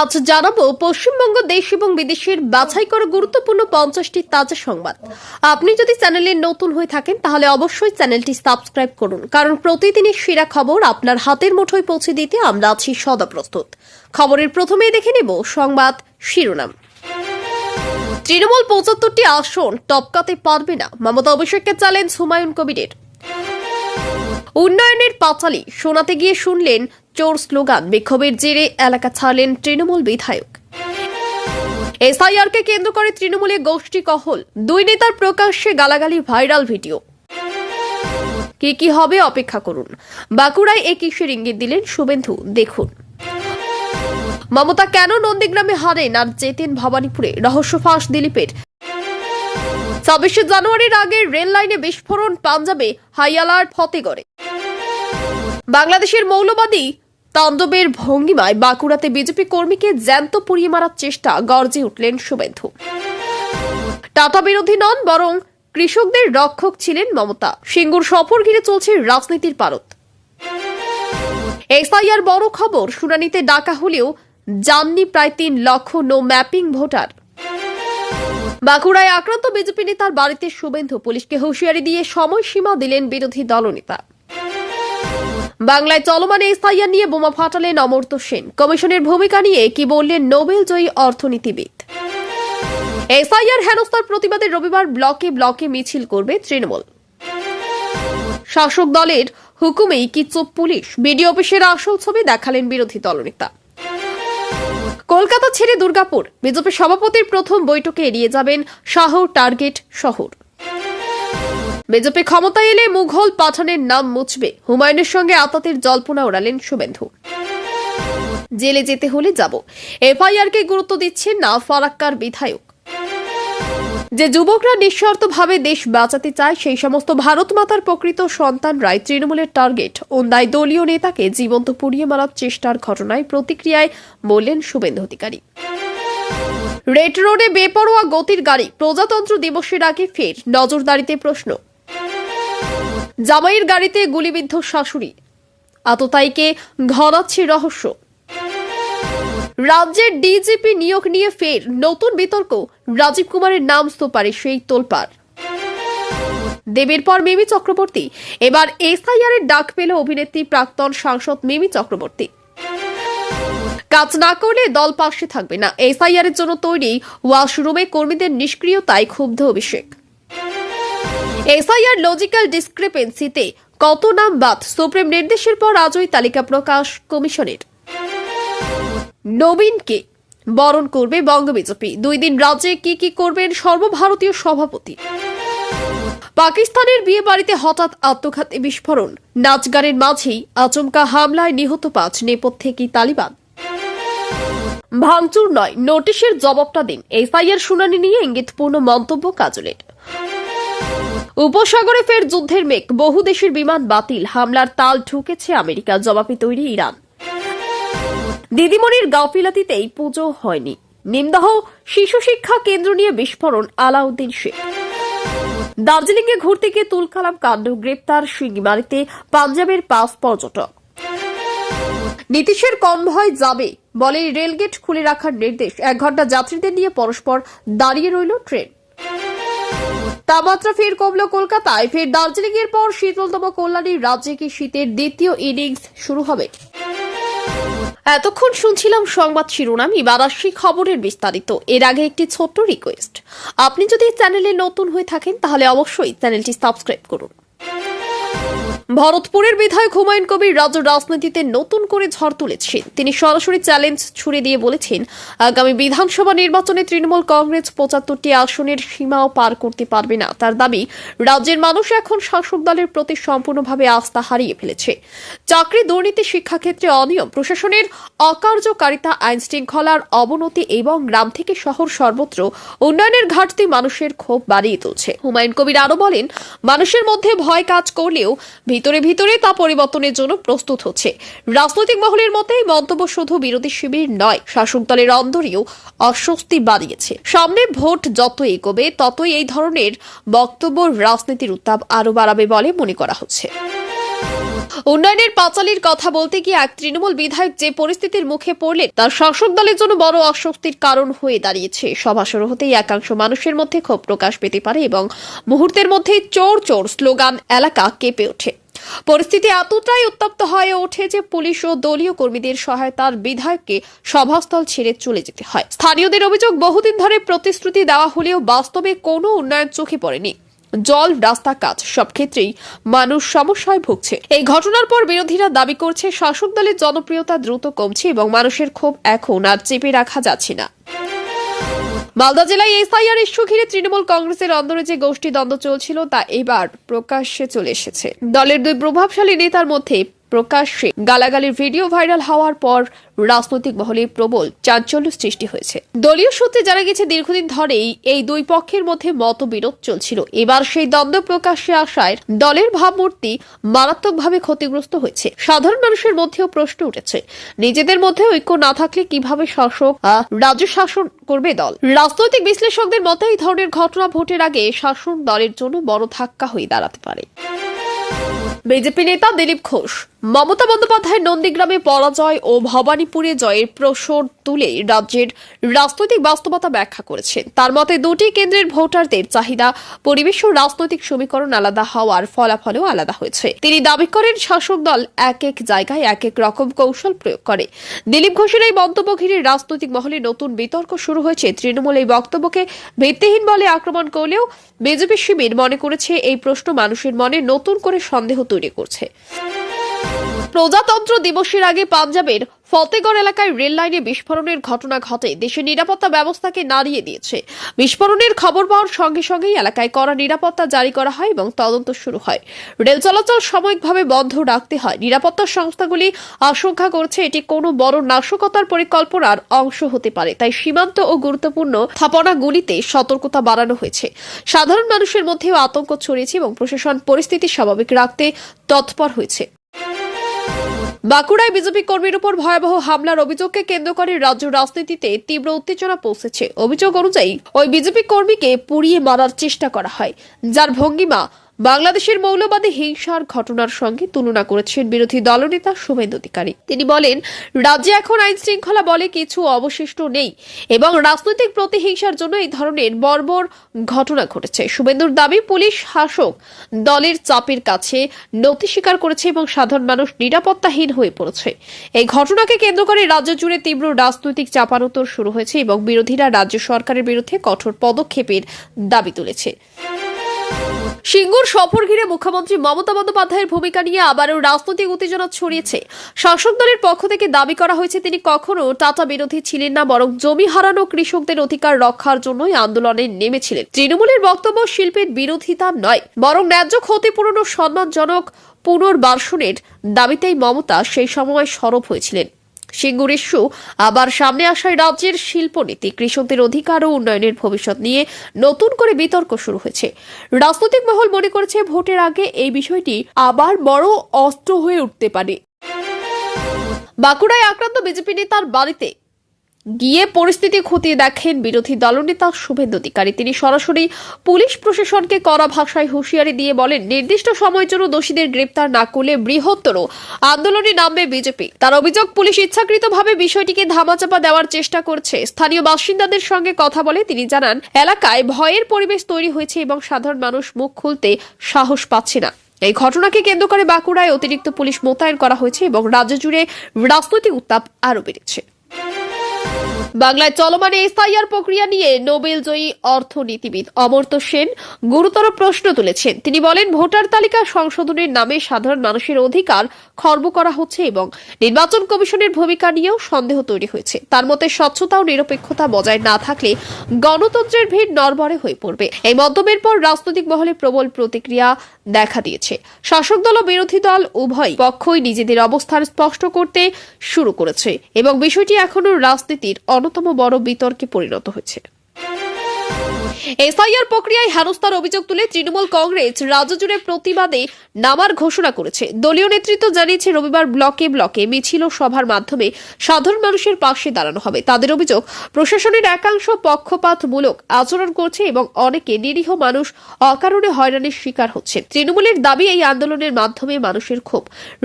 আজ জানাব পশ্চিমবঙ্গ দেশ এবং বিদেশের বাছাই করা গুরুত্বপূর্ণ পঞ্চাশটি তাজা সংবাদ। আপনি যদি চ্যানেলে নতুন হয়ে থাকেন, তাহলে অবশ্যই চ্যানেলটি সাবস্ক্রাইব করুন। কারণ প্রতিদিনের সেরা খবর আপনার হাতের মুঠোয় পৌঁছে দিতে আমরা আছি সদা প্রস্তুত খবরের প্রথমেই দেখে নেব সংবাদ শিরোনাম। তৃণমূল পঁচাত্তরটি আসন টপকাতে পারবে না। মমতা অভিষেককে চ্যালেঞ্জ হুমায়ুন কবিরের। উন্নয়নের পাঁচালি শোনাতে গিয়ে শুনলেন চোর স্লোগান, বিক্ষোভের জেরে এলাকা ছাড়লেন তৃণমূল বিধায়ক। এসআইআরকে কেন্দ্র করে তৃণমূলে গোষ্ঠী কহল, দুই নেতার প্রকাশ্যে গালাগালি, ভাইরাল ভিডিও। কি কি হবে অপেক্ষা করুন। বাঁকুড়ায় এ কিসের ইঙ্গিত দিলেন শুভেন্দু, দেখুন। মমতা কেন নন্দীগ্রামে হারেন আর যেতেন ভবানীপুরে? রহস্য ফাঁস, দিলীপের। ছাব্বিশে জানুয়ারির আগে রেল লাইনে বিস্ফোরণ, পাঞ্জাবে হাই হাইয়ালার ফতেগড়ে। বাংলাদেশের মৌলবাদী তাণ্ডবের ভঙ্গিমায় বাঁকুড়াতে বিজেপি কর্মীকে জ্যান্ত পুড়িয়ে মারার চেষ্টা গর্জে উঠলেন শুভেন্দু। টাটা বিরোধী নন, বরং কৃষকদের রক্ষক ছিলেন মমতা। সিঙ্গুর সফর ঘিরে চলছে রাজনীতির পারত এসআইআর বড় খবর, শুনানিতে ডাকা হলেও যাননি প্রায় তিন লক্ষ নো ম্যাপিং ভোটার। বাঁকুড়ায় আক্রান্ত বিজেপি নেতার বাড়িতে শুভেন্দু, পুলিশকে হুঁশিয়ারি দিয়ে সময়সীমা দিলেন বিরোধী দলনেতা। বাংলায় চলমান এসআইআর নিয়ে বোমা ফাটালেন অমর্ত্য সেন। কমিশনের ভূমিকা নিয়ে কি বললেন নোবেল জয়ী অর্থনীতিবিদ? এসআইআর হেনস্থার প্রতিবাদে রবিবার ব্লকে ব্লকে মিছিল করবে তৃণমূল। শাসক দলের হুকুমেই কি চোপ পুলিশ? বিডিও অফিসের আসল ছবি দেখালেন বিরোধী দলনেতা। কলকাতা ছেড়ে দুর্গাপুর। বিজেপি সভাপতির প্রথম বৈঠকে এড়িয়ে যাবেন শাহ টার্গেট শহর। বিজেপি ক্ষমতায় এলে মুঘল পাঠানের নাম মুছবে। হুমায়ুনের সঙ্গে আতাতের জল্পনা ওড়ালেন শুভেন্দু। জেলে যেতে হলে যাব। এফআইআর কে গুরুত্ব দিচ্ছেন না ফারাক্কার বিধায়ক। যে যুবকরা নিঃশর্তভাবে দেশ বাঁচাতে চায়, সেই সমস্ত ভারত মাতার প্রকৃত সন্তানরাই তৃণমূলের টার্গেট। অন্যায় দলীয় নেতাকে জীবন্ত পুড়িয়ে মারার চেষ্টার ঘটনায় প্রতিক্রিয়ায় বললেন শুভেন্দু অধিকারী। রেড রোডে বেপরোয়া গতির গাড়ি। প্রজাতন্ত্র দিবসের আগে ফের নজরদারিতে প্রশ্ন। জামাইয়ের গাড়িতে গুলিবিদ্ধ শাশুড়ি। আততায়ীকে ঘনাচ্ছে রহস্য। রাজ্যের ডিজিপি নিয়োগ নিয়ে ফের নতুন বিতর্ক। রাজীব কুমারের নাম স্তোপারে সেই তোলপাড়। দেবের পর মিমি চক্রবর্তী। এবার এসআইআর এর ডাক পেল অভিনেত্রী প্রাক্তন সাংসদ মিমি চক্রবর্তী। কাজ না করলে দল পাশে থাকবে না। এসআইআর এর জন্য তৈরি ওয়াশরুমে কর্মীদের নিষ্ক্রিয়তায় ক্ষুব্ধ অভিষেক। এসআইআর লজিক্যাল ডিসক্রিপেন্সিতে কত নাম বাদ? সুপ্রিম নির্দেশের পর আজই তালিকা প্রকাশ কমিশনের। নবীনকে বরণ করবে বঙ্গ বিজেপি। দুই দিন রাজ্যে কি কি করবেন সর্বভারতীয় সভাপতি? পাকিস্তানের বিয়ে বাড়িতে হঠাৎ আত্মঘাতী বিস্ফোরণ। নাচগানের মাঝেই আচমকা হামলায় নিহত পাঁচ নেপথ্যে কি তালিবান? ভাঙচুর নয়, নোটিশের জবাবটা দিন। এসআইআর শুনানি নিয়ে ইঙ্গিতপূর্ণ মন্তব্য কাজলের। উপসাগরে ফের যুদ্ধের মেঘ। বহু দেশের বিমান বাতিল। হামলার তাল ঠুকেছে আমেরিকা জবাবে তৈরি ইরান। দিদিমণির গাফিলাতিতেই পুজো হয়নি। নিমদহ শিশু শিক্ষা কেন্দ্র নিয়ে বিস্ফোরণ, আলাউদ্দিন শেখ। দার্জিলিং এ ঘুরতে গিয়ে তুলকালাম কাণ্ড, গ্রেপ্তার সিঙ্গিমারিতে পাঞ্জাবের পাঁচ পর্যটক। নীতিশের কনভয় যাবে বলে রেলগেট খুলে রাখার নির্দেশ। এক ঘণ্টা যাত্রীদের নিয়ে পরস্পর দাঁড়িয়ে রইল ট্রেন। তাপমাত্রা ফের কমল কলকাতায়। ফের দার্জিলিং এর পর শীতলতম কল্যাণী রাজ্যে কি শীতের দ্বিতীয় ইনিংস শুরু হবে? এতক্ষণ শুনছিলাম সংবাদ শিরোনাম এবার আসছি খবরের বিস্তারিত। এর আগে একটি ছোট্ট রিকোয়েস্ট আপনি যদি চ্যানেলে নতুন হয়ে থাকেন, তাহলে অবশ্যই চ্যানেলটি সাবস্ক্রাইব করুন। ভরতপুরের বিধায়ক হুমায়ুন কবির রাজ্য রাজনীতিতে নতুন করে ঝড় তুলেছেন। তিনি সরাসরি চ্যালেঞ্জ ছুড়ে দিয়ে বলেছেন, আগামী বিধানসভা নির্বাচনে তৃণমূল কংগ্রেস পঁচাত্তরটি আসনের সীমাও পার করতে পারবে না। তার দাবি, রাজ্যের মানুষ এখন শাসক দলের প্রতি সম্পূর্ণভাবে আস্থা হারিয়ে ফেলেছে। চাকরি, দুর্নীতি, শিক্ষাক্ষেত্রে অনিয়ম, প্রশাসনের অকার্যকারিতা আইন শৃঙ্খলার অবনতি এবং গ্রাম থেকে শহর সর্বত্র উন্নয়নের ঘাটতি মানুষের ক্ষোভ বাড়িয়ে তুলছে। হুমায়ুন কবির আরও বলেন, মানুষের মধ্যে ভয় কাজ করলেও ভিতরে ভিতরে তা পরিবর্তনের জন্য প্রস্তুত হচ্ছে। রাজনৈতিক মহলের মতে, মন্তব্য শুধু বিরোধী শিবির নয়, শাসক দলের অন্দরেও অস্বস্তি বাড়িয়েছে। সামনে ভোট যত এগোবে, ততই এই ধরনের বক্তব্য রাজনীতির উত্তাপ আরও বাড়াবে বলে মনে করা হচ্ছে। উন্নয়নের পাঁচালির কথা বলতে গিয়ে এক তৃণমূল বিধায়ক যে পরিস্থিতির মুখে পড়লেন, তার শাসক দলের জন্য বড় অস্বস্তির কারণ হয়ে দাঁড়িয়েছে। সভা শুরু হতেই একাংশ মানুষের মধ্যে ক্ষোভ প্রকাশ পেতে পারে এবং মুহূর্তের মধ্যেই চোর চোর স্লোগান এলাকা কেঁপে ওঠে। পরিস্থিতি এতটাই উত্তপ্ত হয়ে ওঠে যে পুলিশ ও দলীয় কর্মীদের সহায়তার বিধায়ককে সভাস্থল ছেড়ে চলে যেতে হয়। স্থানীয়দের অভিযোগ, বহুদিন ধরে প্রতিশ্রুতি দেওয়া হলেও বাস্তবে কোনো উন্নয়ন চোখে পড়েনি। জল, রাস্তা, কাজ সব ক্ষেত্রেই মানুষ সমস্যায় ভুগছে। এই ঘটনার পর বিরোধীরা দাবি করছে, শাসক দলের জনপ্রিয়তা দ্রুত কমছে এবং মানুষের ক্ষোভ এখন আর চেপে রাখা যাচ্ছে না। মালদা জেলায় এসআইআর ইস্যু ঘিরে তৃণমূল কংগ্রেসের অন্দরে যে গোষ্ঠী দ্বন্দ্ব চলছিল তা এবার প্রকাশ্যে চলে এসেছে। দলের দুই প্রভাবশালী নেতার মধ্যে প্রকাশ্যে গালাগালির ভিডিও ভাইরাল হওয়ার পর রাজনৈতিক মহলে প্রবল চাঞ্চল্য সৃষ্টি হয়েছে। দলীয় সূত্রে জানা গেছে, দীর্ঘদিন ধরেই এই দুই পক্ষের মধ্যে মতবিরোধ চলছিল। এবার সেই দ্বন্দ্ব প্রকাশ্যে আসায় দলের ভাবমূর্তি মারাত্মকভাবে ক্ষতিগ্রস্ত হয়েছে। সাধারণ মানুষের মধ্যেও প্রশ্ন উঠেছে, নিজেদের মধ্যে ঐক্য না থাকলে কীভাবে শাসক রাজ্য শাসন করবে দল? রাজনৈতিক বিশ্লেষকদের মতে, এই ধরনের ঘটনা ভোটের আগে শাসন দলের জন্য বড় ধাক্কা হয়ে দাঁড়াতে পারে। বিজেপি নেতা দিলীপ ঘোষ মমতা বন্দ্যোপাধ্যায় নন্দীগ্রামে পরাজয় ও ভবানীপুরে জয়ের প্রসর তুলে রাজ্যের রাজনৈতিক বাস্তবতা ব্যাখ্যা করেছেন তার মতে, দুটি কেন্দ্রের ভোটারদের চাহিদা, পরিবেশ ও রাজনৈতিক সমীকরণ আলাদা হওয়ার ফলাফলও আলাদা হয়েছে। তিনি দাবি করেন, শাসক দল এক এক জায়গায় এক এক রকম কৌশল প্রয়োগ করে। দিলীপ ঘোষের এই মন্তব্য ঘিরে রাজনৈতিক মহলে নতুন বিতর্ক শুরু হয়েছে। তৃণমূল এই বক্তব্যকে ভিত্তিহীন বলে আক্রমণ করলেও বিজেপি শিবির মনে করেছে, এই প্রশ্ন মানুষের মনে নতুন করে সন্দেহ তৈরি করছে। প্রজাতন্ত্র দিবসের আগে পাঞ্জাবের ফতেগড় এলাকায় রেল লাইনে বিস্ফোরণের ঘটনা ঘটে। দেশের নিরাপত্তা ব্যবস্থাকে নাড়িয়ে দিয়েছে। বিস্ফোরণের খবর পাওয়ার সঙ্গে সঙ্গেই এলাকায় কড়া নিরাপত্তা জারি করা হয় এবং তদন্ত শুরু হয়। রেল চলাচল সাময়িকভাবে বন্ধ রাখতে হয়। নিরাপত্তা সংস্থাগুলি আশঙ্কা করছে এটি কোনো বড় নাশকতার পরিকল্পনার অংশ হতে পারে। তাই সীমান্ত ও গুরুত্বপূর্ণ স্থাপনাগুলিতে সতর্কতা বাড়ানো হয়েছে। সাধারণ মানুষের মধ্যেও আতঙ্ক ছড়িয়েছে এবং প্রশাসন পরিস্থিতি স্বাভাবিক রাখতে তৎপর হয়েছে। বাঁকুড়ায় বিজেপি কর্মীর উপর ভয়াবহ হামলার অভিযোগকে কেন্দ্র করে রাজ্য রাজনীতিতে তীব্র উত্তেজনা পৌঁছেছে। অভিযোগ অনুযায়ী, ওই বিজেপি কর্মীকে পুড়িয়ে মারার চেষ্টা করা হয়। যার ভঙ্গিমা বাংলাদেশের মৌলবাদী হিংসার ঘটনার সঙ্গে তুলনা করেছেন বিরোধী দলনেতা শুভেন্দু অধিকারী। তিনি বলেন, রাজ্যে এখন আইন শৃঙ্খলা বলে কিছু অবশিষ্ট নেই এবং রাজনৈতিক প্রতিহিংসার জন্য এই ধরনের বর্বর ঘটনা ঘটেছে। শুভেন্দুর দাবি, পুলিশ শাসক দলের চাপের কাছে নথি স্বীকার করেছে এবং সাধারণ মানুষ নিরাপত্তাহীন হয়ে পড়েছে। এই ঘটনাকে কেন্দ্র করে রাজ্য জুড়ে তীব্র রাজনৈতিক চাপানোতর শুরু হয়েছে এবং বিরোধীরা রাজ্য সরকারের বিরুদ্ধে কঠোর পদক্ষেপের দাবি তুলেছে। সিঙ্গুর সফর ঘিরে মুখ্যমন্ত্রী মমতা বন্দ্যোপাধ্যায়ের ভূমিকা নিয়ে আবারও রাজনৈতিক উত্তেজনা ছড়িয়েছে। শাসক দলের পক্ষ থেকে দাবি করা হয়েছে, তিনি কখনো টাটা বিরোধী ছিলেন না, বরং জমি হারানো কৃষকদের অধিকার রক্ষার জন্যই আন্দোলনে নেমেছিলেন। তৃণমূলের বক্তব্য, শিল্পের বিরোধিতা নয়, বরং ন্যায্য ক্ষতিপূরণ ও সম্মানজনক পুনর্বাসনের দাবিতেই মমতা সেই সময় সরব হয়েছিলেন। সিঙ্গুর ইস্যু আবার সামনে আসায় রাজ্যের শিল্পনীতি, কৃষকদের অধিকার ও উন্নয়নের ভবিষ্যৎ নিয়ে নতুন করে বিতর্ক শুরু হয়েছে। রাজনৈতিক মহল মনে করেছে ভোটের আগে এই বিষয়টি আবার বড় অস্ত্র হয়ে উঠতে পারে। বাঁকুড়ায় আক্রান্ত বিজেপি নেতার বাড়িতে গিয়ে পরিস্থিতি খতিয়ে দেখেন বিরোধী দলনেতা শুভেন্দু অধিকারী। তিনি সরাসরি পুলিশ প্রশাসনকে কড়া ভাষায় হুঁশিয়ারি দিয়ে বলেন, নির্দিষ্ট সময়ের জন্য দোষীদের গ্রেপ্তার না করলে বৃহত্তর আন্দোলনে নামবে বিজেপি। তার অভিযোগ, পুলিশ ইচ্ছাকৃতভাবে বিষয়টিকে ধামাচাপা দেওয়ার চেষ্টা করছে। স্থানীয় বাসিন্দাদের সঙ্গে কথা বলে তিনি জানান, এলাকায় ভয়ের পরিবেশ তৈরি হয়েছে এবং সাধারণ মানুষ মুখ খুলতে সাহস পাচ্ছে না। এই ঘটনাকে কেন্দ্র করে বাঁকুড়ায় অতিরিক্ত পুলিশ মোতায়েন করা হয়েছে এবং রাজ্য জুড়ে রাজনৈতিক উত্তাপ আরও বেড়েছে। বাংলায় চলমান এসআইআর প্রক্রিয়া নিয়ে নোবেল জয়ী অর্থনীতিবিদ অমর্ত্য সেন গুরুতর প্রশ্ন তুলেছেন। তিনি বলেন, ভোটার তালিকা সংশোধনের নামে সাধারণ মানুষের অধিকার খর্ব করা হচ্ছে এবং নির্বাচন কমিশনের ভূমিকা নিয়েও সন্দেহ তৈরি হয়েছে। তার মতে, স্বচ্ছতা ও নিরপেক্ষতা বজায় না থাকলে গণতন্ত্রের ভিড় নরবরে হয়ে পড়বে। এই মন্তব্যের পর রাজনৈতিক মহলে প্রবল প্রতিক্রিয়া দেখা দিয়েছে। শাসক দল ও বিরোধী দল উভয় পক্ষই নিজেদের অবস্থান স্পষ্ট করতে শুরু করেছে এবং বিষয়টি এখনও রাজনীতির অন্যতম বড় বিতর্কে পরিণত হয়েছে। এসআইআর প্রক্রিয়ায় হেনস্থার অভিযোগ তুলে তৃণমূল কংগ্রেস রাজ্য জুড়ে প্রতিবাদে নামার ঘোষণা করেছে। দলীয় নেতৃত্ব জানিয়েছে, রবিবার ব্লকে ব্লকে মিছিল ও সভার মাধ্যমে সাধারণ মানুষের পাশে দাঁড়ানো হবে। তাদের অভিযোগ, প্রশাসনের একাংশ পক্ষপাতমূলক আচরণ করছে এবং অনেকে নিরীহ মানুষ অকারণে হয়রানির শিকার হচ্ছে। তৃণমূলের দাবি, এই আন্দোলনের মাধ্যমে মানুষের ক্ষোভ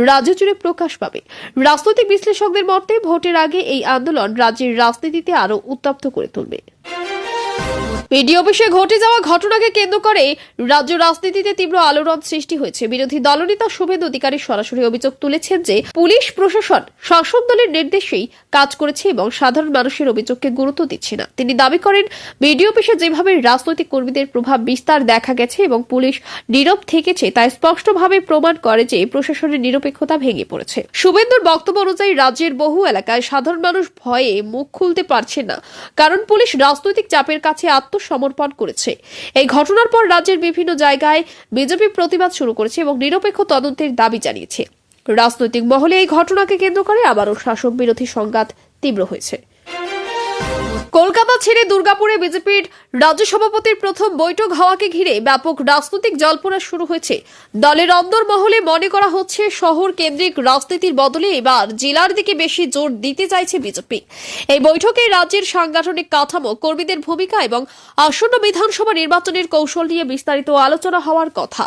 রাজ্য জুড়ে প্রকাশ পাবে। রাজনৈতিক বিশ্লেষকদের মতে, ভোটের আগে এই আন্দোলন রাজ্যের রাজনীতিতে আরও উত্তপ্ত করে তুলবে। বিডি অফিসে ঘটে যাওয়া ঘটনাকে কেন্দ্র করে রাজ্য রাজনীতিতে তীব্র আলোড়ন সৃষ্টি হয়েছে। বিরোধী দলনেতা শুভেন্দু অধিকারী সরাসরি অভিযোগ তুলেছেন যে, পুলিশ প্রশাসন, শাসক দলের নির্দেশেই কাজ করেছে এবং সাধারণ মানুষের অভিযোগকে গুরুত্ব দিচ্ছে না। তিনি দাবি করেন বিডি অফিসে যেভাবে রাজনৈতিক কর্মীদের প্রভাব বিস্তার দেখা গেছে এবং পুলিশ নীরব থেকেছে, তা স্পষ্টভাবে প্রমাণ করে যে প্রশাসনের নিরপেক্ষতা ভেঙে পড়েছে। শুভেন্দুর বক্তব্য অনুযায়ী, রাজ্যের বহু এলাকায় সাধারণ মানুষ ভয়ে মুখ খুলতে পারছে না। কারণ পুলিশ রাজনৈতিক চাপের কাছে আত্মসমর্পণ করেছে। এই ঘটনার পর রাজ্যের বিভিন্ন জায়গায় বিজেপি প্রতিবাদ শুরু করেছে এবং নিরপেক্ষ তদন্তের দাবি জানিয়েছে। রাজনৈতিক মহলে এই ঘটনাকে কেন্দ্র করে আবারও শাসক বিরোধী সংঘাত তীব্র হয়েছে। কলকাতা ছেড়ে দুর্গাপুরে বিজেপির রাজ্য সভাপতির প্রথম বৈঠক হওয়াকে ঘিরে ব্যাপক রাজনৈতিক জল্পনা শুরু হয়েছে। দলের অন্দরমহলে মনে করা হচ্ছে, শহর কেন্দ্রিক রাজনীতির বদলে এবার জেলার দিকে বেশি জোর দিতে চাইছে বিজেপি। এই বৈঠকে রাজ্যের সাংগঠনিক কাঠামো, কর্মীদের ভূমিকা এবং আসন্ন বিধানসভা নির্বাচনের কৌশল নিয়ে বিস্তারিত আলোচনা হওয়ার কথা।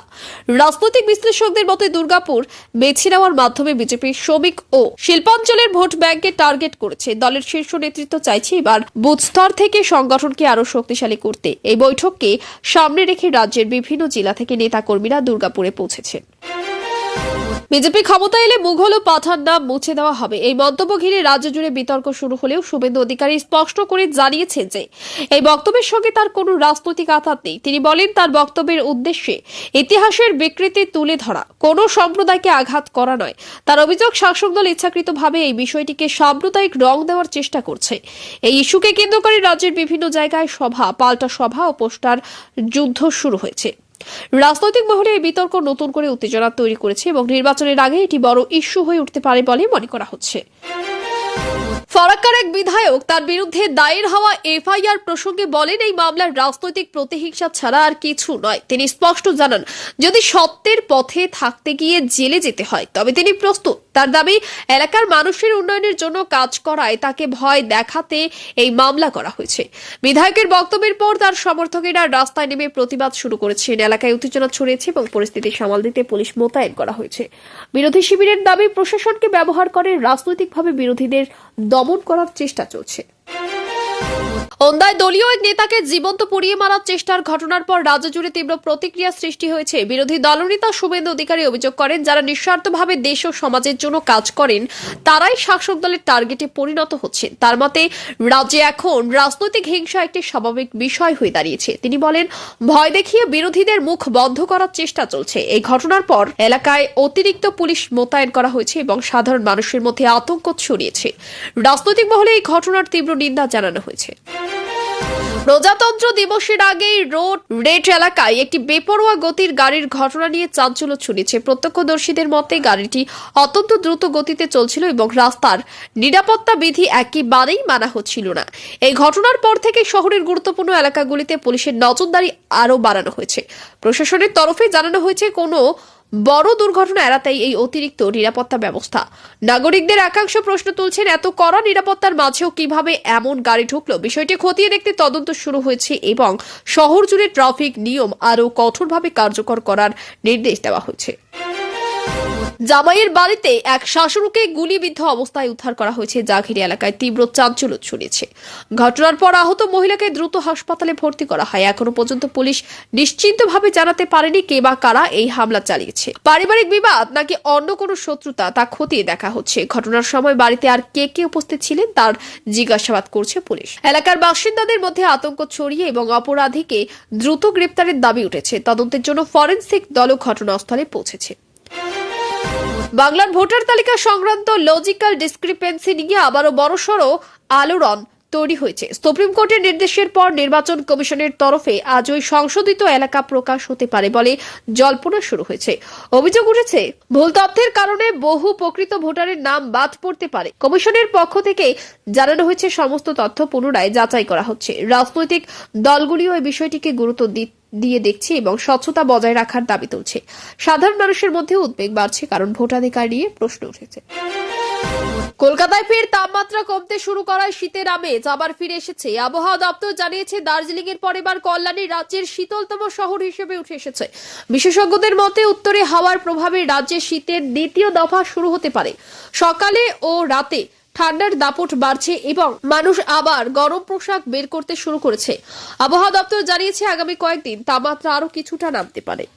রাজনৈতিক বিশ্লেষকদের মতে, দুর্গাপুর বেছে নেওয়ার মাধ্যমে বিজেপি শ্রমিক ও শিল্পাঞ্চলের ভোট ব্যাংকে টার্গেট করেছে। দলের শীর্ষ নেতৃত্ব চাইছে এবার বুথ স্তর থেকে সংগঠনকে আরও শক্তিশালী করতে এই বৈঠককে সামনে রেখে রাজ্যের বিভিন্ন জেলা থেকে নেতাকর্মীরা দুর্গাপুরে পৌঁছেছেন। বিজেপি ক্ষমতা এলে মুঘল ও পাঠান নাম মুছে দেওয়া হবে। এই মন্তব্য ঘিরে রাজ্য জুড়ে বিতর্ক শুরু হলেও শুভেন্দু অধিকারী স্পষ্ট করে জানিয়েছেন যে, এই বক্তব্যের সঙ্গে তার কোনো রাজনৈতিক আঘাত নেই। তিনি বলেন, তার বক্তব্যের উদ্দেশ্যে ইতিহাসের বিকৃতি তুলে ধরা, কোনো সম্প্রদায়কে আঘাত করা নয়। তার অভিযোগ, শাসক দল ইচ্ছাকৃতভাবে এই বিষয়টিকে সাম্প্রদায়িক রং দেওয়ার চেষ্টা করছে। এই ইস্যুকে কেন্দ্র করে রাজ্যের বিভিন্ন জায়গায় সভা, পাল্টা সভা ও পোস্টার যুদ্ধ শুরু হয়েছে। রাজনৈতিক মহলে এই বিতর্ক নতুন করে উত্তেজনা তৈরি করেছে এবং নির্বাচনের আগে এটি বড় ইস্যু হয়ে উঠতে পারে বলে মনে করা হচ্ছে। ফরাক্কার এক বিধায়ক তার বিরুদ্ধে দায়ের হওয়া এফআইআর প্রসঙ্গে বলেন, এই মামলার রাজনৈতিক প্রতিহিংসা ছাড়া আর কিছু নয়। তিনি স্পষ্ট জানান, যদি সত্যের পথে থাকতে গিয়ে জেলে যেতে হয়, তবে তিনি প্রস্তুত। তার দাবি, এলাকার মানুষের উন্নয়নের জন্য কাজ করায় তাকে ভয় দেখাতে এই মামলা করা হয়েছে। বিধায়কের বক্তব্যের পর তার সমর্থকেরা রাস্তায় নেমে প্রতিবাদ শুরু করেছেন। এলাকায় উত্তেজনা ছড়িয়েছে এবং পরিস্থিতি সামাল দিতে পুলিশ মোতায়েন করা হয়েছে। বিরোধী শিবিরের দাবি, প্রশাসনকে ব্যবহার করে রাজনৈতিকভাবে বিরোধীদের দমন করার চেষ্টা চলছে। অন্দায় দলীয় এক নেতাকে জীবন্ত পুড়িয়ে মারার চেষ্টার ঘটনার পর রাজ্য জুড়ে তীব্র প্রতিক্রিয়া সৃষ্টি হয়েছে। বিরোধী দলনেতা শুভেন্দু অধিকারী অভিযোগ করেন, যারা নিঃস্বার্থভাবে দেশ ও সমাজের জন্য কাজ করেন, তারাই শাসক দলের টার্গেটে পরিণত হচ্ছে। তার মতে, রাজ্যে এখন রাজনৈতিক হিংসা একটি স্বাভাবিক বিষয় হয়ে দাঁড়িয়েছে। তিনি বলেন, ভয় দেখিয়ে বিরোধীদের মুখ বন্ধ করার চেষ্টা চলছে। এই ঘটনার পর এলাকায় অতিরিক্ত পুলিশ মোতায়েন করা হয়েছে এবং সাধারণ মানুষের মধ্যে আতঙ্ক ছড়িয়েছে। রাজনৈতিক মহলে এই ঘটনার তীব্র নিন্দা জানানো হয়েছে। প্রজাতন্ত্র দিবসের আগেই রোড রেড এলাকায় একটি বেপরোয়া গতির গাড়ির ঘটনা নিয়ে চাঞ্চল্য ছড়িয়েছে। প্রত্যক্ষদর্শীদের মতে গাড়িটি অত্যন্ত দ্রুত গতিতে চলছিল এবং রাস্তার নিরাপত্তা বিধি একেবারেই মানা হচ্ছিল না। এই ঘটনার পর থেকে শহরের গুরুত্বপূর্ণ এলাকাগুলিতে পুলিশের নজরদারি আরও বাড়ানো হয়েছে। প্রশাসনের তরফে জানানো হয়েছে, কোনো বড় দুর্ঘটনা এড়াতেই এই অতিরিক্ত নিরাপত্তা ব্যবস্থা। নাগরিকদের একাংশ প্রশ্ন তুলছেন, এত কড়া নিরাপত্তার মাঝেও কীভাবে এমন গাড়ি ঢুকলো? বিষয়টি খতিয়ে দেখতে তদন্ত শুরু হয়েছে এবং শহর জুড়ে ট্রাফিক নিয়ম আরও কঠোরভাবে কার্যকর করার নির্দেশ দেওয়া হয়েছে। জামাইয়ের বাড়িতে এক শাশুড়কে গুলিবিদ্ধ অবস্থায় উদ্ধার করা হয়েছে। জাঘিরি এলাকায় তীব্র চাঞ্চল্য ছড়িয়েছে। ঘটনার পর আহত মহিলাকে দ্রুত হাসপাতালে ভর্তি করা হয়। এখনও পর্যন্ত পুলিশ নিশ্চিন্তভাবে জানাতে পারেনি কে বা কারা এই হামলা চালিয়েছে। পারিবারিক বিবাদ নাকি অন্য কোনো শত্রুতা তা খতিয়ে দেখা হচ্ছে। ঘটনার সময় বাড়িতে আর কে কে উপস্থিত ছিলেন তার জিজ্ঞাসাবাদ করছে পুলিশ। এলাকার বাসিন্দাদের মধ্যে আতঙ্ক ছড়িয়ে এবং অপরাধীকে দ্রুত গ্রেপ্তারের দাবি উঠেছে। তদন্তের জন্য ফরেন্সিক দলও ঘটনাস্থলে পৌঁছেছে। বাংলার ভোটার তালিকা সংক্রান্ত লজিক্যাল ডিসক্রিপেন্সি নিয়ে আবারও বড়সড় আলোড়ন। তৈরি হয়েছে। সুপ্রিম কোর্টের নির্দেশের পর নির্বাচন কমিশনের তরফে আজ ওই সংশোধিত এলাকা প্রকাশ হতে পারে বলে জল্পনা শুরু হয়েছে। অভিযোগ উঠেছে, ভুল তথ্যের কারণে বহু প্রকৃত ভোটারের নাম বাদ পড়তে পারে। কমিশনের পক্ষ থেকে জানানো হয়েছে, সমস্ত তথ্য পুনরায় যাচাই করা হচ্ছে। রাজনৈতিক দলগুলিও এই বিষয়টিকে গুরুত্ব দি- দিয়ে দেখছে এবং স্বচ্ছতা বজায় রাখার দাবি তুলছে। সাধারণ মানুষের মধ্যে উদ্বেগ বাড়ছে, কারণ ভোটাধিকার নিয়ে প্রশ্ন উঠেছে। কলকাতায় ফের তাপমাত্রা কমতে শুরু করায় শীতের আমেজ আবার ফিরে এসেছে। আবহাওয়া দপ্তর জানিয়েছে দার্জিলিং এর পর এবার কল্যাণী রাজ্যের শীতলতম শহর হিসেবে উঠে এসেছে। বিশেষজ্ঞদের মতে, উত্তরে হাওয়ার প্রভাবে রাজ্যে শীতের দ্বিতীয় দফা শুরু হতে পারে। সকালে ও রাতে ঠান্ডার দাপট বাড়ছে এবং মানুষ আবার গরম পোশাক বের করতে শুরু করেছে। আবহাওয়া দপ্তর জানিয়েছে, আগামী কয়েকদিন তাপমাত্রা আরও কিছুটা নামতে পারে।